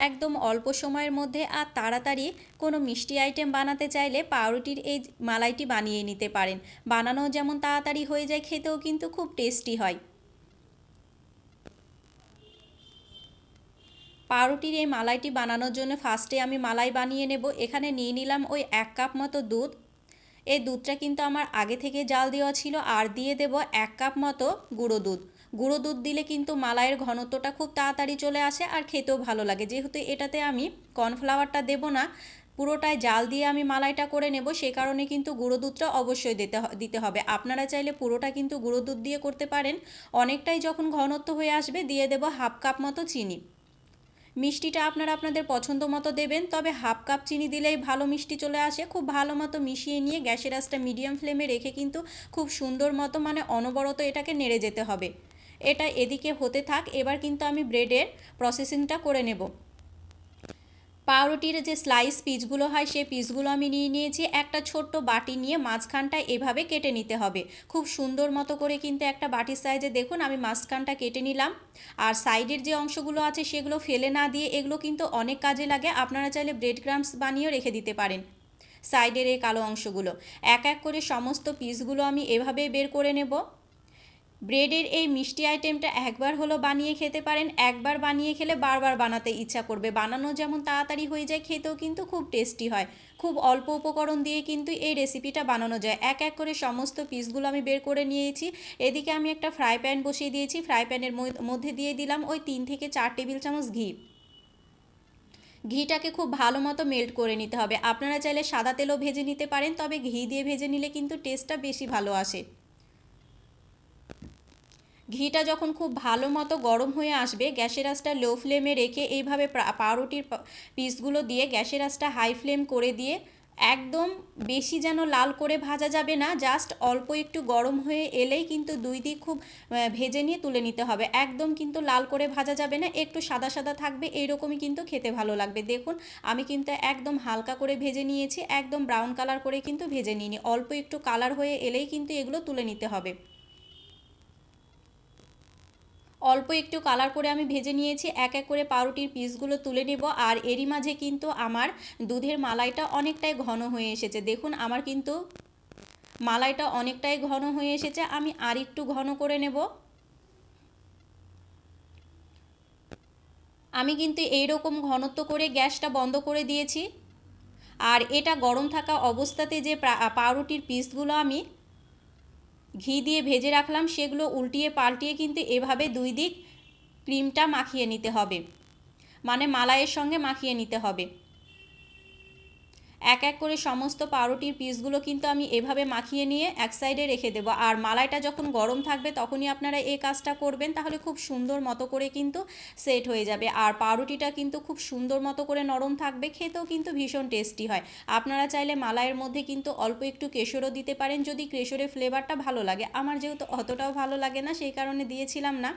একদম অল্প সময়ের মধ্যে আর তাড়াতাড়ি কোনো মিষ্টি আইটেম বানাতে চাইলে পাউরুটির এই মালাইটি বানিয়ে নিতে পারেন। বানানো যেমন তাড়াতাড়ি হয়ে যায়, খেতেও কিন্তু খুব টেস্টি হয়। পাউরুটির এই মালাইটি বানানোর জন্য ফার্স্টে আমি মালাই বানিয়ে নেব। এখানে নিয়ে নিলাম ওই এক কাপ মতো দুধ। এই দুধটা কিন্তু আমার আগে থেকে জাল দেওয়া ছিল, আর দিয়ে দেব এক কাপ মতো গুঁড়ো দুধ। গুঁড়ো দুধ দিলে কিন্তু মালাইয়ের ঘনত্বটা খুব তাড়াতাড়ি চলে আসে আর খেতেও ভালো লাগে। যেহেতু এটাতে আমি কর্নফ্লাওয়ারটা দেব না, পুরোটায় জাল দিয়ে আমি মালাইটা করে নেব, সে কারণে কিন্তু গুঁড়ো দুধটা অবশ্যই দিতে দিতে হবে। আপনারা চাইলে পুরোটা কিন্তু গুঁড়ো দুধ দিয়ে করতে পারেন। অনেকটাই যখন ঘনত্ব হয়ে আসবে দিয়ে দেব হাফ কাপ মতো চিনি। মিষ্টিটা আপনারা আপনাদের পছন্দ মতো দেবেন, তবে হাফ কাপ চিনি দিলেই ভালো মিষ্টি চলে আসে। খুব ভালো মতো মিশিয়ে নিয়ে গ্যাসের আঁচটা মিডিয়াম ফ্লেমে রেখে কিন্তু খুব সুন্দর মতো মানে অনবরত এটাকে নেড়ে যেতে হবে। এটা এদিকে হতে থাক, এবার কিন্তু আমি ব্রেডের প্রসেসিংটা করে নেব। পাউরুটির যে স্লাইস পিসগুলো হয়, সেই পিসগুলো আমি নিয়ে নিয়েছি। একটা ছোট্ট বাটি নিয়ে মাঝখানটা এভাবে কেটে নিতে হবে। খুব সুন্দর মতো করে কিন্তু একটা বাটির সাইজে দেখুন, আমি মাঝখানটা কেটে নিলাম। আর সাইডের যে অংশগুলো আছে, সেগুলো ফেলে না দিয়ে এগুলো কিন্তু অনেক কাজে লাগে। আপনারা চাইলে ব্রেড ক্রামস বানিয়েও রেখে দিতে পারেন সাইডের এই কালো অংশগুলো। এক এক করে সমস্ত পিসগুলো আমি এভাবে বের করে নেব। ব্রেডের এই মিষ্টি আইটেমটা একবার হলো বানিয়ে খেতে পারেন, একবার বানিয়ে খেলে বারবার বানাতে ইচ্ছা করবে। বানানো যেমন তাড়াতাড়ি হয়ে যায়, খেতেও কিন্তু খুব টেস্টি হয়। খুব অল্প উপকরণ দিয়ে কিন্তু এই রেসিপিটা বানানো যায়। এক এক করে সমস্ত পিসগুলো আমি বের করে নিয়েছি। এদিকে আমি একটা ফ্রাই প্যান বসিয়ে দিয়েছি। ফ্রাই প্যানের মধ্যে দিয়ে দিলাম ওই তিন থেকে চার টেবিল চামচ ঘি। ঘিটাকে খুব ভালো মতো মেল্ট করে নিতে হবে। আপনারা চাইলে সাদা তেলও ভেজে নিতে পারেন, তবে ঘি দিয়ে ভেজে নিলে কিন্তু টেস্টটা বেশি ভালো আসে। ঘিটা যখন খুব ভালো মতো গরম হয়ে আসবে, গ্যাসের আঁচটা লো ফ্লেমে রেখে এইভাবে পাউরুটির পিসগুলো দিয়ে গ্যাসের আঁচটা হাই ফ্লেম করে দিয়ে একদম বেশি যেন লাল করে ভাজা যাবে না জাস্ট অল্প একটু গরম হয়ে এলেই কিন্তু দুই দিক খুব ভেজে নিয়ে তুলে নিতে হবে। একদম কিন্তু লাল করে ভাজা যাবে না, একটু সাদা সাদা থাকবে, এইরকমই কিন্তু খেতে ভালো লাগবে। দেখুন, আমি কিন্তু একদম হালকা করে ভেজে নিয়েছি, একদম ব্রাউন কালার করে কিন্তু ভেজে নিইনি। অল্প একটু কালার হয়ে এলেই কিন্তু এগুলো তুলে নিতে হবে। অল্প একটু কালার করে আমি ভেজে নিয়েছি, এক এক করে পাউরুটির পিসগুলো তুলে নেব। আর এরই মাঝে কিন্তু আমার দুধের মালাইটা অনেকটাই ঘন হয়ে এসেছে। দেখুন, আমার কিন্তু মালাইটা অনেকটাই ঘন হয়ে এসেছে। আমি আর একটু ঘন করে নেব। আমি কিন্তু এই রকম ঘনত্ব করে গ্যাসটা বন্ধ করে দিয়েছি। আর এটা গরম থাকা অবস্থাতে যে পাউরুটির পিসগুলো আমি ঘি দিয়ে ভেজে রাখলাম, সেগুলো উল্টিয়ে পাল্টিয়ে কিন্তু এভাবে দুই দিক ক্রিমটা মাখিয়ে নিতে হবে। মানে মালাইয়ের সঙ্গে মাখিয়ে নিতে হবে। এক এক করে সমস্ত পাউরুটির পিসগুলো কিন্তু আমি এভাবে মাখিয়ে নিয়ে এক সাইডে রেখে দেবো। আর মালাইটা যখন গরম থাকবে তখনই আপনারা এই কাজটা করবেন, তাহলে খুব সুন্দর মতো করে কিন্তু সেট হয়ে যাবে। আর পাউরুটিটা কিন্তু খুব সুন্দর মতো করে নরম থাকবে, খেতেও কিন্তু ভীষণ টেস্টি হয়। আপনারা চাইলে মালাইয়ের মধ্যে কিন্তু অল্প একটু কেশরও দিতে পারেন, যদি কেশরের ফ্লেভারটা ভালো লাগে। আমার যেহেতু অতটাও ভালো লাগে না, সেই কারণে দিয়েছিলাম না।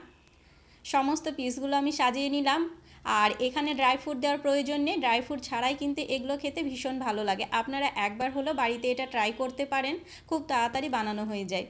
সমস্ত পিসগুলো আমি সাজিয়ে নিলাম। আর এখানে ড্রাই ফ্রুট দেওয়ার প্রয়োজন নেই। ড্রাই ফ্রুট ছাড়াই কিন্তু এগুলো খেতে ভীষণ ভালো লাগে। আপনারা একবার হলো বাড়িতে এটা ট্রাই করতে পারেন। খুব তাড়াতাড়ি বানানো হয়ে যায়।